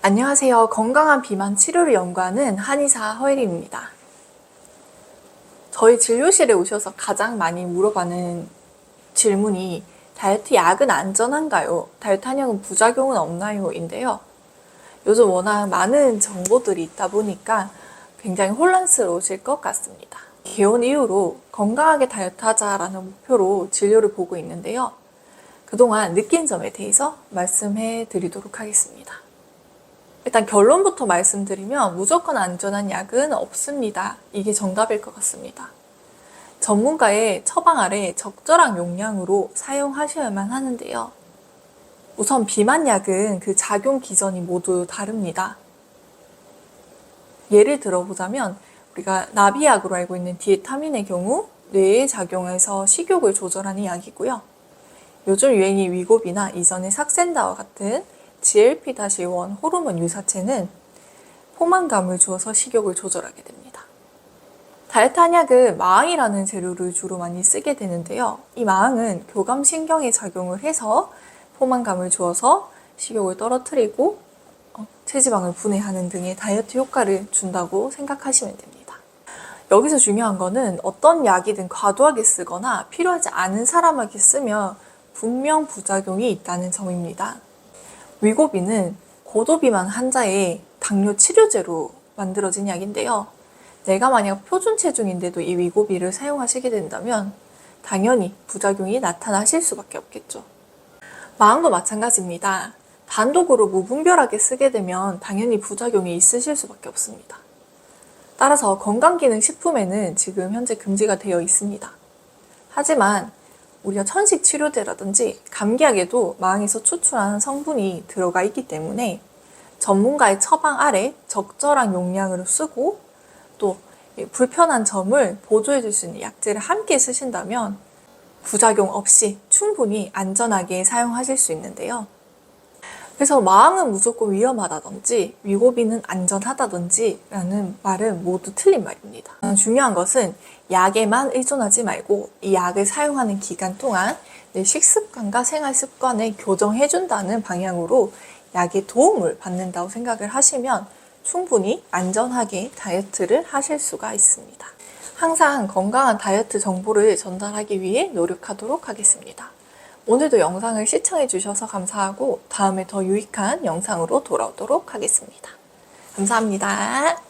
안녕하세요. 건강한 비만 치료를 연구하는 한의사 허혜림입니다. 저희 진료실에 오셔서 가장 많이 물어가는 질문이 다이어트 약은 안전한가요? 다이어트 한약은 부작용은 없나요? 인데요. 요즘 워낙 많은 정보들이 있다 보니까 굉장히 혼란스러우실 것 같습니다. 개원 이후로 건강하게 다이어트 하자라는 목표로 진료를 보고 있는데요. 그동안 느낀 점에 대해서 말씀해 드리도록 하겠습니다. 일단 결론부터 말씀드리면 무조건 안전한 약은 없습니다. 이게 정답일 것 같습니다. 전문가의 처방 아래 적절한 용량으로 사용하셔야만 하는데요. 우선 비만 약은 그 작용 기전이 모두 다릅니다. 예를 들어보자면 우리가 나비약으로 알고 있는 디에타민의 경우 뇌에 작용해서 식욕을 조절하는 약이고요. 요즘 유행이 위고비나 이전의 삭센다와 같은 GLP-1 호르몬 유사체는 포만감을 주어서 식욕을 조절하게 됩니다. 다이어트 한약은 마항이라는 재료를 주로 많이 쓰게 되는데요. 이 마항은 교감신경에 작용을 해서 포만감을 주어서 식욕을 떨어뜨리고 어, 체지방을 분해하는 등의 다이어트 효과를 준다고 생각하시면 됩니다. 여기서 중요한 거는 어떤 약이든 과도하게 쓰거나 필요하지 않은 사람에게 쓰면 분명 부작용이 있다는 점입니다. 위고비는 고도비만 환자의 당뇨 치료제로 만들어진 약인데요. 내가 만약 표준 체중인데도 이 위고비를 사용하시게 된다면 당연히 부작용이 나타나실 수밖에 없겠죠. 마음도 마찬가지입니다. 단독으로 무분별하게 쓰게 되면 당연히 부작용이 있으실 수밖에 없습니다. 따라서 건강기능식품에는 지금 현재 금지가 되어 있습니다. 하지만 우리가 천식 치료제라든지 감기약에도 마항에서 추출하는 성분이 들어가 있기 때문에 전문가의 처방 아래 적절한 용량으로 쓰고 또 불편한 점을 보조해 줄 수 있는 약제를 함께 쓰신다면 부작용 없이 충분히 안전하게 사용하실 수 있는데요. 그래서 마항은 무조건 위험하다든지 위고비는 안전하다든지 라는 말은 모두 틀린 말입니다. 중요한 것은 약에만 의존하지 말고 이 약을 사용하는 기간 동안 내 식습관과 생활 습관을 교정해준다는 방향으로 약의 도움을 받는다고 생각을 하시면 충분히 안전하게 다이어트를 하실 수가 있습니다. 항상 건강한 다이어트 정보를 전달하기 위해 노력하도록 하겠습니다. 오늘도 영상을 시청해 주셔서 감사하고 다음에 더 유익한 영상으로 돌아오도록 하겠습니다. 감사합니다.